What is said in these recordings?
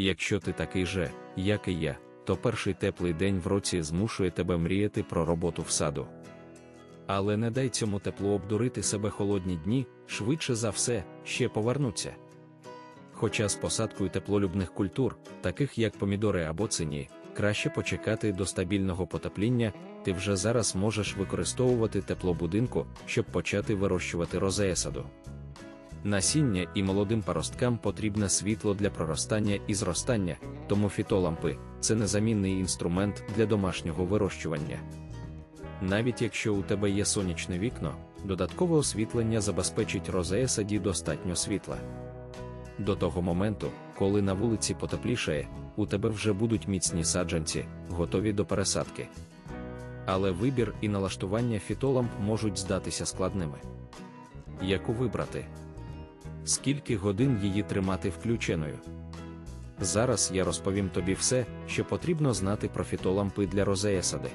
Якщо ти такий же, як і я, то перший теплий день в році змушує тебе мріяти про роботу в саду. Але не дай цьому теплу обдурити себе холодні дні, швидше за все, ще повернуться. Хоча з посадкою теплолюбних культур, таких як помідори або цині, краще почекати до стабільного потепління, ти вже зараз можеш використовувати тепло будинку, щоб почати вирощувати розея саду. Насіння і молодим паросткам потрібне світло для проростання і зростання, тому фітолампи це незамінний інструмент для домашнього вирощування. Навіть якщо у тебе є сонячне вікно, додаткове освітлення забезпечить розея саді достатньо світла. До того моменту, коли на вулиці потеплішає, у тебе вже будуть міцні саджанці, готові до пересадки. Але вибір і налаштування фітоламп можуть здатися складними. Яку вибрати? Скільки годин її тримати включеною? Зараз я розповім тобі все, що потрібно знати про фітолампи для розеясади.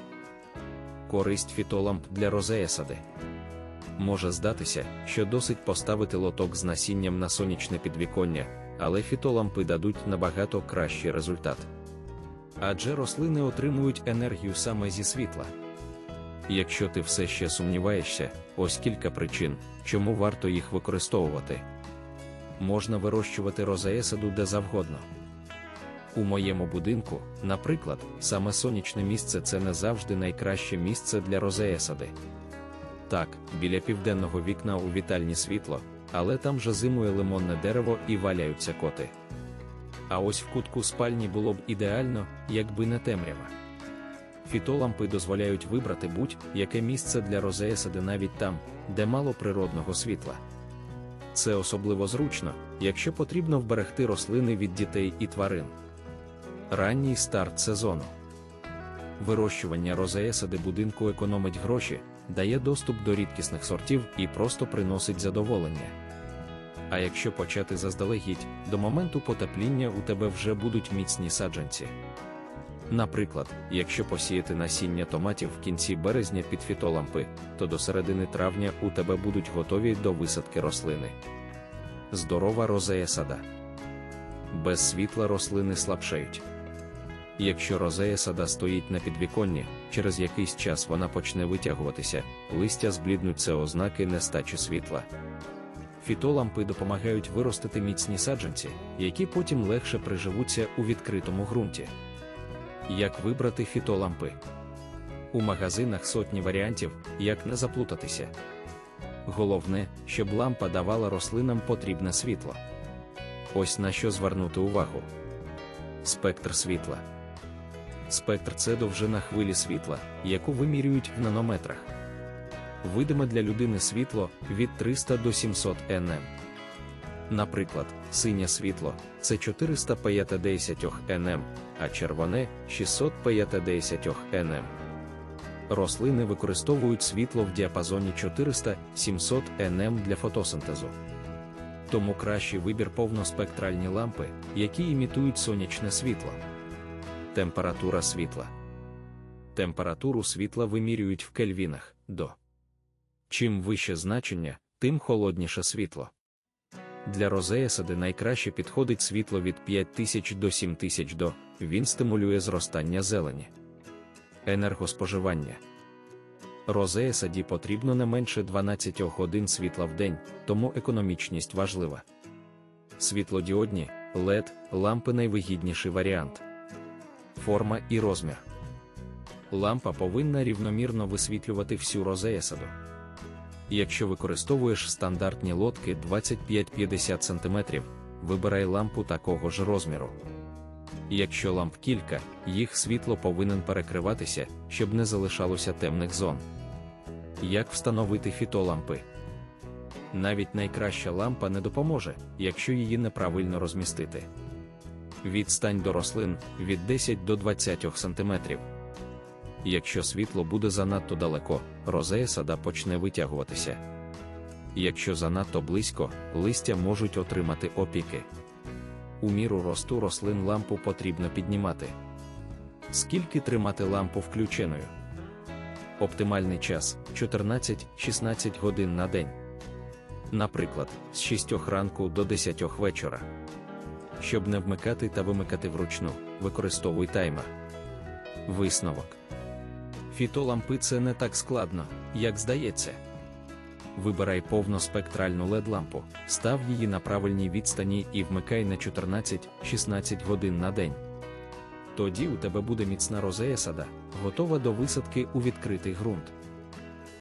Користь фітоламп для розеясади. Може здатися, що досить поставити лоток з насінням на сонячне підвіконня, але фітолампи дадуть набагато кращий результат. Адже рослини отримують енергію саме зі світла. Якщо ти все ще сумніваєшся, ось кілька причин, чому варто їх використовувати. Можна вирощувати розеесаду де завгодно. У моєму будинку, наприклад, саме сонячне місце це не завжди найкраще місце для розеесади. Так, біля південного вікна у вітальні світло, але там же зимує лимонне дерево і валяються коти. А ось в кутку спальні було б ідеально, якби не темрява. Фітолампи дозволяють вибрати будь-яке місце для розеесади навіть там, де мало природного світла. Це особливо зручно, якщо потрібно вберегти рослини від дітей і тварин. Ранній старт сезону. Вирощування розеесади будинку економить гроші, дає доступ до рідкісних сортів і просто приносить задоволення. А якщо почати заздалегідь, до моменту потепління у тебе вже будуть міцні саджанці. Наприклад, якщо посіяти насіння томатів в кінці березня під фітолампи, то до середини травня у тебе будуть готові до висадки рослини. Здорова розея сада. Без світла рослини слабшають. Якщо розея сада стоїть на підвіконні, через якийсь час вона почне витягуватися, листя збліднуть це ознаки нестачі світла. Фітолампи допомагають виростити міцні саджанці, які потім легше приживуться у відкритому ґрунті. Як вибрати фітолампи? У магазинах сотні варіантів, як не заплутатися. Головне, щоб лампа давала рослинам потрібне світло. Ось на що звернути увагу. Спектр світла. Спектр це довжина хвилі світла, яку вимірюють в нанометрах. Видиме для людини світло від 300 до 700 нм. Наприклад, синє світло це 450 нм, а червоне 650 нм. Рослини використовують світло в діапазоні 400-700 нм для фотосинтезу. Тому кращий вибір повноспектральні лампи, які імітують сонячне світло. Температура світла. Температуру світла вимірюють в кельвінах до. Чим вище значення, тим холодніше світло. Для розеясади найкраще підходить світло від 5000 до 7000 до, він стимулює зростання зелені. Енергоспоживання. Розеясаді потрібно не менше 12 годин світла в день, тому економічність важлива. Світлодіодні LED лампи найвигідніший варіант. Форма і розмір. Лампа повинна рівномірно висвітлювати всю розеясаду. Якщо використовуєш стандартні лодки 25-50 см, вибирай лампу такого ж розміру. Якщо ламп кілька, їх світло повинен перекриватися, щоб не залишалося темних зон. Як встановити фітолампи? Навіть найкраща лампа не допоможе, якщо її неправильно розмістити. Відстань до рослин від 10 до 20 см. Якщо світло буде занадто далеко, розея сада почне витягуватися. Якщо занадто близько, листя можуть отримати опіки. У міру росту рослин лампу потрібно піднімати. Скільки тримати лампу включеною? Оптимальний час 14-16 годин на день. Наприклад, з 6 ранку до 10 вечора. Щоб не вмикати та вимикати вручну, використовуй таймер. Висновок. Фітолампи це не так складно, як здається. Вибирай повноспектральну led лампу, став її на правильній відстані і вмикай на 14-16 годин на день. Тоді у тебе буде міцна розея сада, готова до висадки у відкритий ґрунт.